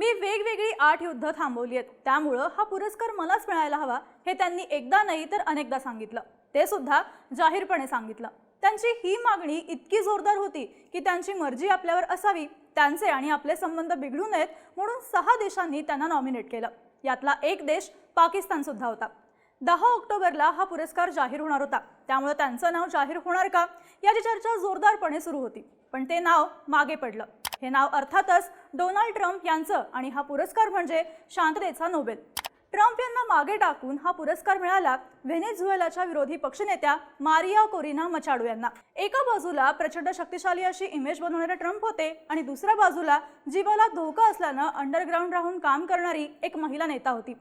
मी वेगवेगळी आठ युद्ध थांबवली आहेत. त्यामुळं हा पुरस्कार मलाच मिळायला हवा हे त्यांनी एकदा नाही तर अनेकदा सांगितलं. ते सुद्धा जाहीरपणे सांगितलं. त्यांची ही मागणी इतकी जोरदार होती की त्यांची मर्जी आपल्यावर असावी त्यांचे आणि आपले संबंध बिघडू नयेत म्हणून सहा देशांनी त्यांना नॉमिनेट केलं. यातला एक देश पाकिस्तान सुद्धा होता. दहा ऑक्टोबरला हा पुरस्कार जाहीर होणार होता. त्यामुळे त्यांचं नाव जाहीर होणार का? याची चर्चा जोरदारपणे सुरू होती. पण ते नाव मागे पडलं. हे नाव अर्थातच डोनाल्ड ट्रम्प यांचं आणि हा पुरस्कार म्हणजे शांततेचा नोबेल. ट्रम्प यांना मागे टाकून हा पुरस्कार मिळाला व्हेनेझुएलाच्या विरोधी पक्षनेत्या मारिया कोरिना मचाडो यांना. एका बाजूला प्रचंड शक्तिशाली अशी इमेज बनवणारे ट्रम्प होते आणि दुसऱ्या बाजूला जीवाला धोका असल्यानं अंडरग्राऊंड राहून काम करणारी एक महिला नेता होती.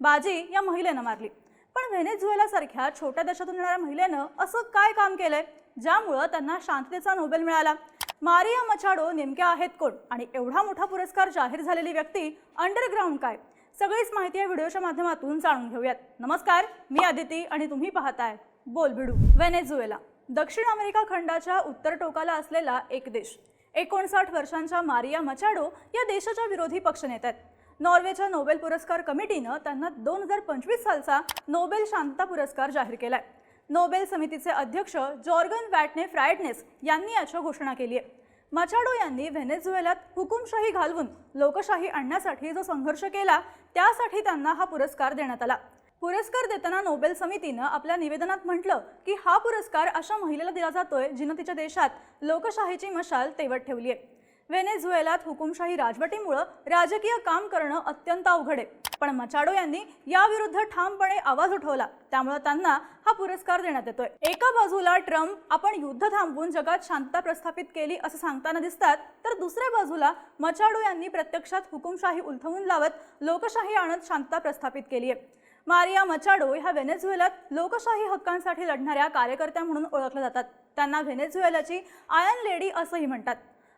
बाजी या महिलेनं मारली. पण व्हेनेझुएलासारख्या छोट्या देशातून येणाऱ्या महिलेनं असं काय काम केलंय? ज्यामुळं त्यांना शांततेचा नोबेल मिळाला. मारिया मछाडो नेमक्या आहेत कोण? आणि एवढा मोठा पुरस्कार जाहीर झालेली व्यक्ती अंडरग्राऊंड काय? सगळीच माहिती या व्हिडिओच्या माध्यमातून जाणून घेऊयात. नमस्कार मी आदिती आणि तुम्ही पाहताय बोल भिडू व्हेनेझुएला. दक्षिण अमेरिका खंडाच्या उत्तर टोकाला असलेला एक देश. एकोणसाठ वर्षांच्या मारिया मचाडो या देशाच्या विरोधी पक्षनेत्या आहेत. नॉर्वेच्या नोबेल पुरस्कार कमिटीनं त्यांना दोन हजार पंचवीस सालचा नोबेल शांतता पुरस्कार जाहीर केलाय. नोबेल समितीचे अध्यक्ष जॉर्गन वॅटने फ्रायडनेस यांनी याची घोषणा केली आहे. मचाडो यांनी व्हेनेझुएलात हुकुमशाही घालवून लोकशाही आणण्यासाठी जो संघर्ष केला त्यासाठी त्यांना हा पुरस्कार देण्यात आला. पुरस्कार देताना नोबेल समितीनं आपल्या निवेदनात म्हटलं की हा पुरस्कार अशा महिलेला दिला जातोय जिनं तिच्या देशात लोकशाहीची मशाल तेवत ठेवली आहे. व्हेनेझुएलात हुकुमशाही राजवटीमुळं राजकीय काम करणं अत्यंत अवघड आहे. पण मचाडो यांनी याविरुद्ध ठामपणे आवाज उठवला. त्यामुळे त्यांना हा पुरस्कार देण्यात येतोय. एका बाजूला ट्रम्प आपण युद्ध थांबवून जगात शांतता प्रस्थापित केली असं सांगताना दिसतात तर दुसऱ्या बाजूला मचाडो यांनी प्रत्यक्षात हुकुमशाही उलथवून लावत लोकशाही आणत शांतता प्रस्थापित केली आहे. मारिया मचाडो ह्या व्हेनेझुएलात लोकशाही हक्कांसाठी लढणाऱ्या कार्यकर्त्या म्हणून ओळखल्या जातात. त्यांना व्हेनेझुएलाची आयन लेडी असंही म्हणतात.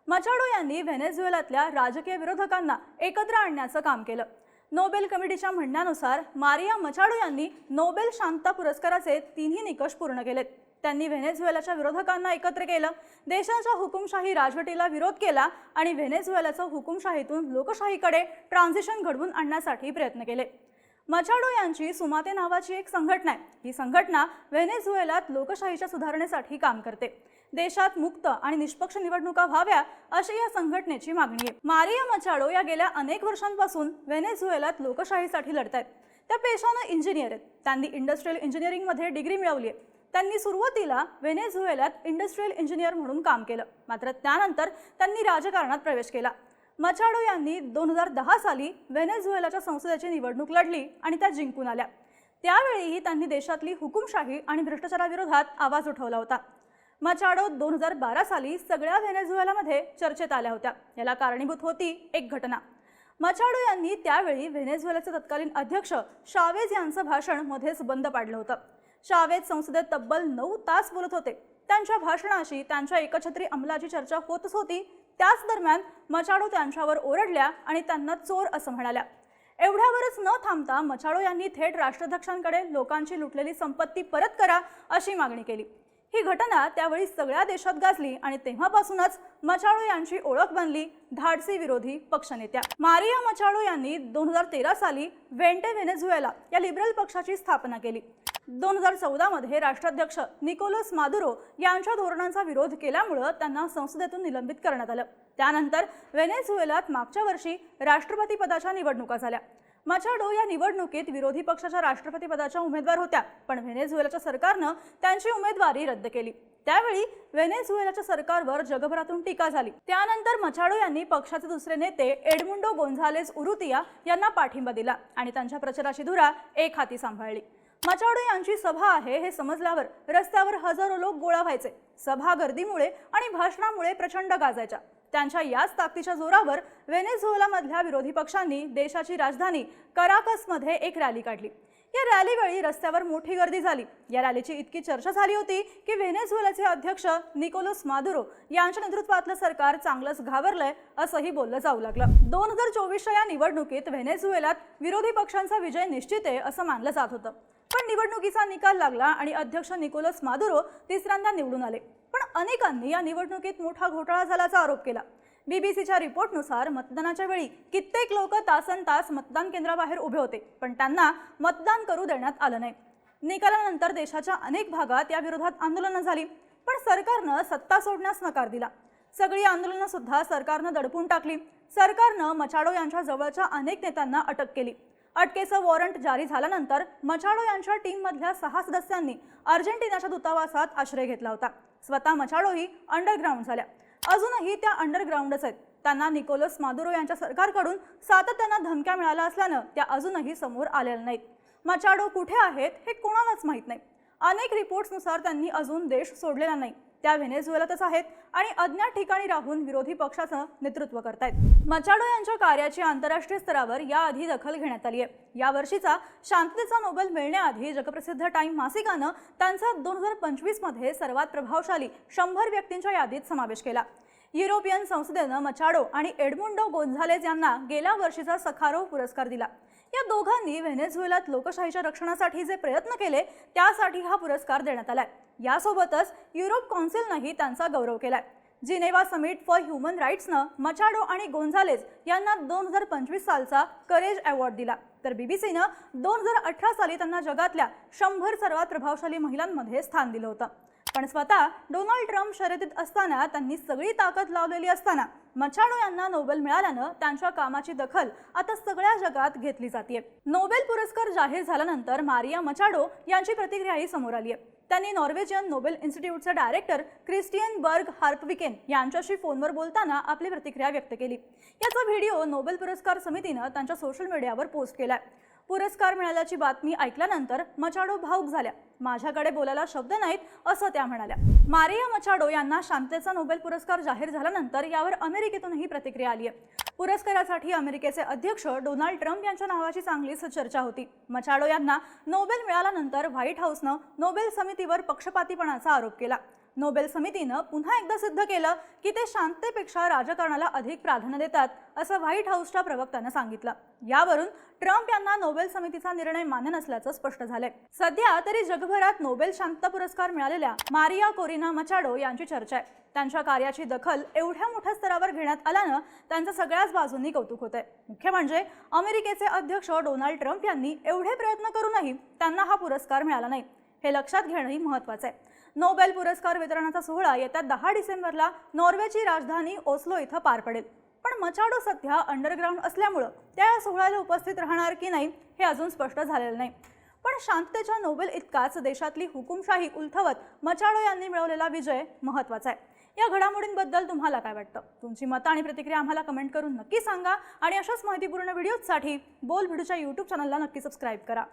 मचाडो यांनी व्हेनेझुएलातल्या राजकीय विरोधकांना एकत्र आणण्याचं काम केलं. नोबेल कमिटीच्या म्हणण्यानुसार मारिया मचाडो यांनी नोबेल शांतता पुरस्काराचे तिन्ही निकष पूर्ण केलेत. त्यांनी व्हेनेझुएलाच्या विरोधकांना एकत्र केलं देशाच्या हुकुमशाही राजवटीला विरोध केला आणि व्हेनेझुएलाचं हुकुमशाहीतून लोकशाहीकडे ट्रान्झिशन घडवून आणण्यासाठी प्रयत्न केले. मचाडो यांची सुमाते नावाची एक संघटना आहे. ही संघटना व्हेनेझुएलात लोकशाहीच्या सुधारणेसाठी काम करते. देशात मुक्त आणि निष्पक्ष निवडणुका व्हाव्या अशी या संघटनेची मागणी आहे. मारिया मचाडो या गेल्या अनेक वर्षांपासून व्हेनेझुएलात लोकशाहीसाठी लढत आहेत त्या पेशानं इंजिनियर आहेत. त्यांनी इंडस्ट्रियल इंजिनिअरिंगमध्ये डिग्री मिळवली आहे. त्यांनी सुरुवातीला व्हेनेझुएलात इंडस्ट्रियल इंजिनियर म्हणून काम केलं. मात्र त्यानंतर त्यांनी राजकारणात प्रवेश केला. मचाडो यांनी दोन हजार दहा साली व्हेनेझुएलाच्या संसदेची निवडणूक लढली आणि त्या जिंकून आल्या. त्यावेळीही त्यांनी देशातली हुकुमशाही आणि भ्रष्टाचाराविरोधात आवाज उठवला होता. मचाडो दोन हजार बारा साली सगळ्या व्हेनेझुएलामध्ये चर्चेत आल्या होत्या. याला कारणीभूत होती एक घटना. मचाडो यांनी त्यावेळी व्हेनेझुएलाचे तत्कालीन अध्यक्ष शावेज यांचं भाषण मध्येच बंद पाडलं होतं. शावेज संसदेत तब्बल नऊ तास बोलत होते. त्यांच्या भाषणाशी त्यांच्या एकछत्री अंमलाची चर्चा होतच होती. त्याच दरम्यान मचाडो त्यांच्यावर ओरडल्या आणि त्यांना चोर असं म्हणाल्या. एवढ्यावरच न थांबता मचाडो यांनी थेट राष्ट्राध्यक्षांकडे लोकांची लुटलेली संपत्ती परत करा अशी मागणी केली. ही घटना त्यावेळी सगळ्या देशात गाजली आणि तेव्हापासूनच मचाळू यांची ओळख बनली धाडसी विरोधी पक्षनेत्या. मारिया मचाळो यांनी दोन हजार तेरा साली वेंटे व्हेनेझुएला या लिबरल पक्षाची स्थापना केली. दोन हजार चौदामध्ये राष्ट्राध्यक्ष निकोलस मादुरो यांच्या धोरणांचा विरोध केल्यामुळं त्यांना संसदेतून निलंबित करण्यात आलं. त्यानंतर व्हेनेझुएलात मागच्या वर्षी राष्ट्रपती पदाच्या निवडणुका झाल्या. मचाडो या निवडणुकीत विरोधी पक्षाच्या राष्ट्रपती पदाच्या उमेदवार होत्या पण व्हेनेझुएलाच्या सरकारनं त्यांची उमेदवारी रद्द केली. त्यावेळी व्हेनेझुएलाच्या सरकारवर जगभरातून टीका झाली. त्यानंतर मचाडो यांनी पक्षाचे दुसरे नेते एडमुंडो गोन्झालेस उरुतिया यांना पाठिंबा दिला आणि त्यांच्या प्रचाराची धुरा एक हाती सांभाळली. मचाडो यांची सभा आहे हे समजल्यावर रस्त्यावर हजारो लोक गोळा व्हायचे. सभा गर्दीमुळे आणि भाषणामुळे प्रचंड गाजायच्या. त्यांच्या याच ताकदीच्या जोरावर व्हेनेझुएलामधल्या विरोधी पक्षांनी देशाची राजधानी कराकसमध्ये एक रॅली काढली. या रॅलीवेळी रस्त्यावर मोठी गर्दी झाली. या रॅलीची इतकी चर्चा झाली होती की व्हेनेझुएलाचे अध्यक्ष निकोलस मादुरो यांच्या नेतृत्वातलं सरकार चांगलंच घाबरलंय असंही बोललं जाऊ लागलं. दोन हजार चोवीसच्या या निवडणुकीत व्हेनेझुएलात विरोधी पक्षांचा विजय निश्चित आहे असं मानलं जात होतं. पण निवडणुकीचा निकाल लागला आणि अध्यक्ष निकोलस मादुरो तिसऱ्यांदा निवडून आले. पण अनेकांनी या निवडणुकीत मोठा घोटाळा झाल्याचा आरोप केला. बीबीसीच्या रिपोर्टनुसार मतदानाच्या वेळी कित्येक लोक तासन तास मतदान केंद्राबाहेर उभे होते पण त्यांना मतदान करू देण्यात आलं नाही. निकालानंतर देशाच्या अनेक भागात या विरोधात आंदोलनं झाली पण सरकारनं सत्ता सोडण्यास नकार दिला. सगळी आंदोलनं सुद्धा सरकारनं दडपून टाकली. सरकारनं मचाडो यांच्या जवळच्या अनेक नेत्यांना अटक केली. अटकेचं वॉरंट जारी झाल्यानंतर मचाडो यांच्या टीममधल्या सहा सदस्यांनी अर्जेंटिनाच्या दूतावासात आश्रय घेतला होता. स्वतः मचाडोही अंडरग्राऊंड झाल्या. अजूनही त्या अंडरग्राऊंडच आहेत. त्यांना निकोलस मादुरो यांच्या सरकारकडून सातत्यानं धमक्या मिळाल्या असल्यानं त्या अजूनही समोर आलेल्या नाहीत. मचाडो कुठे आहेत हे कोणालाच माहीत नाही. अनेक रिपोर्ट्सनुसार त्यांनी अजून देश सोडलेला नाही. त्या व्हेनेझुएलातच आहेत आणि अज्ञात ठिकाणी राहून विरोधी पक्षाचं नेतृत्व करतायत. मचाडो यांच्या कार्याची आंतरराष्ट्रीय स्तरावर याआधी दखल घेण्यात आली आहे. या वर्षीचा शांततेचा नोबेल मिळण्याआधी जगप्रसिद्ध टाइम मासिकानं त्यांचा दोन हजार पंचवीसमध्ये सर्वात प्रभावशाली शंभर व्यक्तींच्या यादीत समावेश केला. युरोपियन संसदेनं मचाडो आणि एडमुंडो गोन्झालेज यांना गेल्या वर्षीचा सखारो पुरस्कार दिला. या दोघांनी व्हेनेझुएलात लोकशाहीच्या रक्षणासाठी जे प्रयत्न केले त्यासाठी हा पुरस्कार देण्यात आलाय. यासोबतच युरोप कौन्सिलनंही त्यांचा गौरव केलाय. जिनेवा समिट फॉर ह्युमन राईट्सनं मचाडो आणि गोन्झालेज यांना दोन हजार पंचवीस सालचा करेज अवॉर्ड दिला. तर बीबीसीनं दोन हजार अठरा साली त्यांना जगातल्या शंभर सर्वात प्रभावशाली महिलांमध्ये स्थान दिलं होतं. पण स्वतः डोनाल्ड ट्रम्प शर्यतीत असताना त्यांनी सगळी ताकद लावलेली असताना मचाडो यांना नोबेल मिळाल्यानं त्यांच्या कामाची दखल आता सगळ्या जगात घेतली जाते नोबेल पुरस्कार जाहीर झाल्यानंतर मारिया मचाडो यांची प्रतिक्रियाही समोर आली आहे त्यांनी नॉर्वेजियन नोबेल इन्स्टिट्यूटचे डायरेक्टर क्रिस्टियन बर्ग हार्पविकेन यांच्याशी फोनवर बोलताना आपली प्रतिक्रिया व्यक्त केली. याचा व्हिडिओ नोबेल पुरस्कार समितीनं त्यांच्या सोशल मीडियावर पोस्ट केलाय. पुरस्कार मिळाल्याची बातमी ऐकल्यानंतर मचाडो भाऊक झाल्या. माझ्याकडे बोलायला शब्द नाहीत असं त्या म्हणाल्या. मारिया मचाडो यांना शांततेचा नोबेल पुरस्कार जाहीर झाल्यानंतर यावर अमेरिकेतूनही प्रतिक्रिया आली आहे पुरस्कारासाठी अमेरिकेचे अध्यक्ष डोनाल्ड ट्रम्प यांच्या नावाची चांगलीच चर्चा होती. मचाडो यांना नोबेल मिळाल्यानंतर व्हाईट हाऊसनं नोबेल समितीवर पक्षपातीपणाचा आरोप केला. नोबेल समितीनं पुन्हा एकदा सिद्ध केलं की ते शांततेपेक्षा राजकारणाला अधिक प्राधान्य देतात असं व्हाईट हाऊसच्या प्रवक्त्यानं सांगितलं. यावरून ट्रम्प यांना नोबेल समितीचा निर्णय मान्य नसल्याचं स्पष्ट झालंय. सध्या तरी जगभरात नोबेल शांतता पुरस्कार मिळालेल्या मारिया कोरिना मचाडो यांची चर्चा आहे. त्यांच्या कार्याची दखल एवढ्या मोठ्या स्तरावर घेण्यात आल्यानं त्यांचं सगळ्याच बाजूंनी कौतुक होतंय. मुख्य म्हणजे अमेरिकेचे अध्यक्ष डोनाल्ड ट्रम्प यांनी एवढे प्रयत्न करूनही त्यांना हा पुरस्कार मिळाला नाही. हे लक्षात घेणंही महत्वाचं आहे. नोबेल पुरस्कार वितरणाचा सोहळा येत्या दहा डिसेंबरला नॉर्वेची राजधानी ओस्लो इथं पार पडेल. पण मचाडो सध्या अंडरग्राऊंड असल्यामुळं त्या या सोहळ्याला उपस्थित राहणार की नाही हे अजून स्पष्ट झालेलं नाही. पण शांततेच्या नोबेल इतकाच देशातली हुकुमशाही उलथवत मचाडो यांनी मिळवलेला विजय महत्त्वाचा आहे. या घडामोडींबद्दल तुम्हाला काय वाटतं? तुमची मतं आणि प्रतिक्रिया आम्हाला कमेंट करून नक्की सांगा आणि अशाच माहितीपूर्ण व्हिडिओजसाठी बोल भिडूच्या यूट्यूब चॅनलला नक्की सबस्क्राईब करा.